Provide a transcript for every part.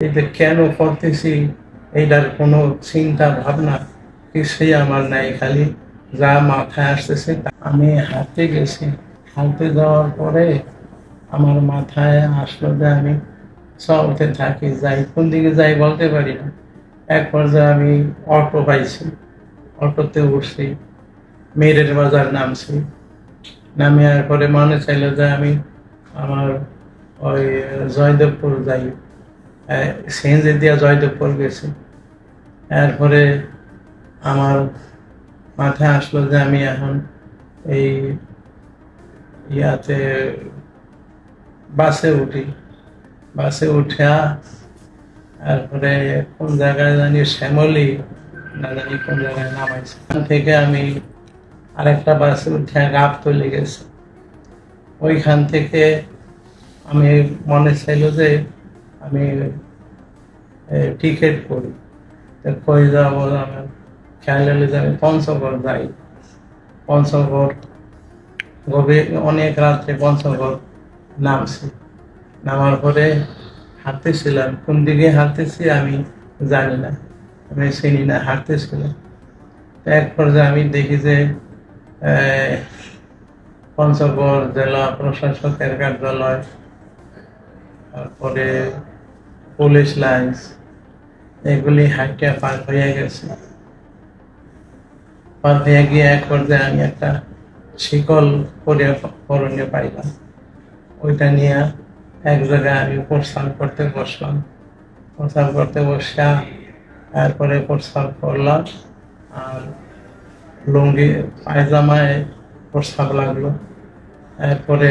এই কেন করতেছি এইটার কোনো চিন্তা, ভাবনা কিছুই আমার নাই, খালি যা মাথায় আসতেছে আমি হাঁটতে গেছি। হাঁটতে যাওয়ার পরে আমার মাথায় আসলো যে আমি চলতে থাকি, যাই, কোন দিকে যাই বলতে পারি না। এক পর্যায়ে আমি অটো পাইছি। অটোতে উঠছি মেরের বাজার নামছি। নামে আর পরে মনে চাইলো যে আমি আমার ওই জয়দেবপুর যাই। সিএনজি দিয়া জয়দেবপুর গেছি। এরপরে আমার মাথায় আসলো যে আমি এখন এই ইয়াতে বাসে উঠি। বাসে উঠা তারপরে কোন জায়গায় জানি শ্যামলি, না জানি কোন জায়গায় নামাইছে থেকে আমি আরেকটা বাসে উঠে রাত তুলে গেছে। ওইখান থেকে আমি মনে চাইলো যে আমি টিকিট করি। যাব আমার খেয়াল যে আমি পঞ্চগড় যাই। পঞ্চগড়, গভীর, অনেক রাত্রে পঞ্চগড় নামছি। নামার পরে হাঁটতেছিলাম। কোন দিকে হাঁটতেছি আমি জানি না। আমি চিনি না, হাঁটতেছিলাম। এক পর্যায়ে আমি দেখি যে পঞ্চগড় জেলা প্রশাসকের কার্যালয়। তারপরে পুলিশ লাইন্স এগুলি হাইটে পার হয়ে গেছে। পার হয়ে গিয়ে এক পর্যায়ে আমি একটা শিকল করে করণীয় পাইলাম। ওইটা নিয়ে এক জায়গায় আমি প্রস্থান করতে বসলাম। প্রস্থান করতে বসা তারপরে প্রস্থান করলাম আর লুঙ্গি, পায়জামায় প্রস্তাব লাগল। এরপরে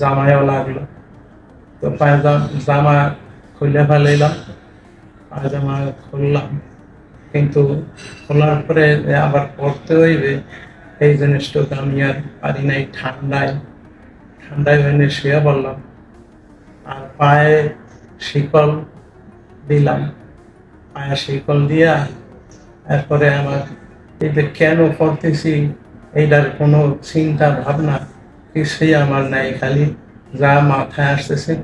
জামায়ও লাগল। তো পায়জামা, জামা খুলে ফেলাইলাম। পায়জামা খুললাম। কিন্তু খোলার পরে আবার পড়তে হইবে। এই জিনিসটুকু আমি আর পারি নাই, ঠান্ডায়। ঠান্ডায় ভেঙে শুয়ে পড়লাম। আর পায়ে শিকল দিলাম। পায়ে শিকল দিয়া এরপরে আমার এই যে কেন করতেছি এইটার কোনো চিন্তা ভাবনা কিছুই আমার নাই। খালি যা মাথায় আসতেছে